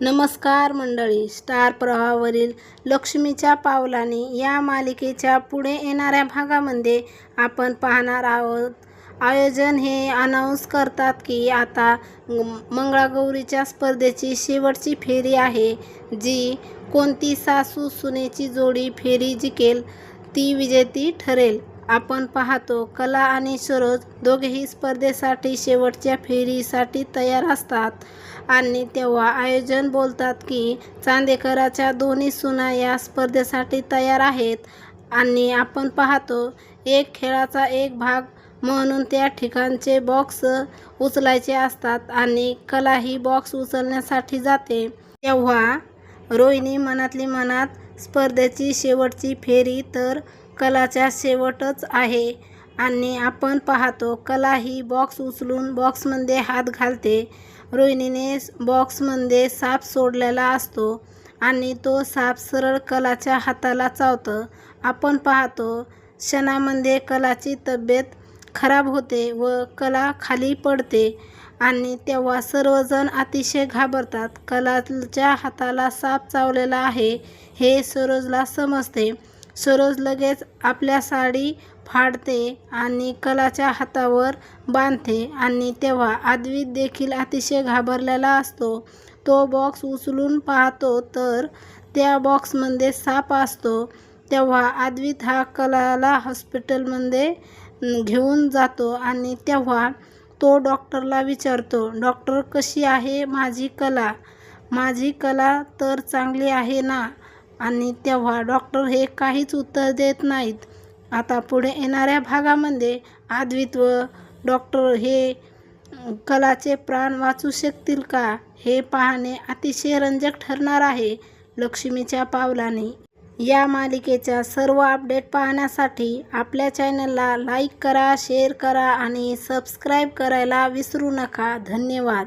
नमस्कार मंडळी. स्टार प्रवाहावरील लक्ष्मीच्या पावलाने या मालिकेच्या पुढे येणाऱ्या भागामध्ये आपण पाहणार आहोत. आयोजन हे अनाऊन्स करतात की आता मंगळागौरीच्या स्पर्धेची शेवटची फेरी आहे. जी कोणती सासू सुनेची जोडी फेरी जिंकेल ती विजेती ठरेल. आपण पाहतो कला आणि सरोज दोघेही स्पर्धेसाठी शेवटच्या फेरीसाठी तयार असतात. आणि तेव्हा आयोजन बोलतात की चांदेकराच्या दोन्ही सुना या स्पर्धेसाठी तयार आहेत. आणि आपण पाहतो एक खेळाचा एक भाग म्हणून त्या ठिकाणचे बॉक्स उचलायचे असतात आणि कला ही बॉक्स उचलण्यासाठी जाते. तेव्हा रोहिणी मनातली मनात स्पर्धेची शेवटची फेरी तर कलाच्या शेवटच आहे. आणि आपण पाहतो कला ही बॉक्स उचलून बॉक्समध्ये हात घालते. रोहिणीने बॉक्समध्ये साप सोडलेला असतो आणि तो साप सरळ कलाच्या हाताला चावतं. आपण पाहतो क्षणामध्ये कलाची तब्येत खराब होते व कला खाली पडते आणि तेव्हा सर्वजण अतिशय घाबरतात. कलाच्या हाताला साप चावलेला आहे हे सरोजला समजते. सरोज लगेच आपल्या साडी फाडते आणि कलाच्या हातावर बांधते आणि तेव्हा आद्वित देखील अतिशय घाबरलेला असतो. तो बॉक्स उचलून पाहतो तर त्या बॉक्समध्ये साप असतो. तेव्हा आदवीत हा कलाला हॉस्पिटलमध्ये घेऊन जातो आणि तेव्हा तो डॉक्टरला विचारतो डॉक्टर कशी आहे माझी कला? माझी कला तर चांगली आहे ना? आणि तेव्हा डॉक्टर हे काहीच उत्तर देत नाहीत. आता पुढे येणाऱ्या भागामध्ये आद्वित व डॉक्टर हे कलाचे प्राण वाचू शकतील का हे पाहणे अतिशय रंजक ठरणार आहे लक्ष्मीच्या पावलाने. या मालिकेच्या सर्व अपडेट पाहण्यासाठी आपल्या चॅनलला लाईक करा शेअर करा आणि सबस्क्राईब करायला विसरू नका. धन्यवाद.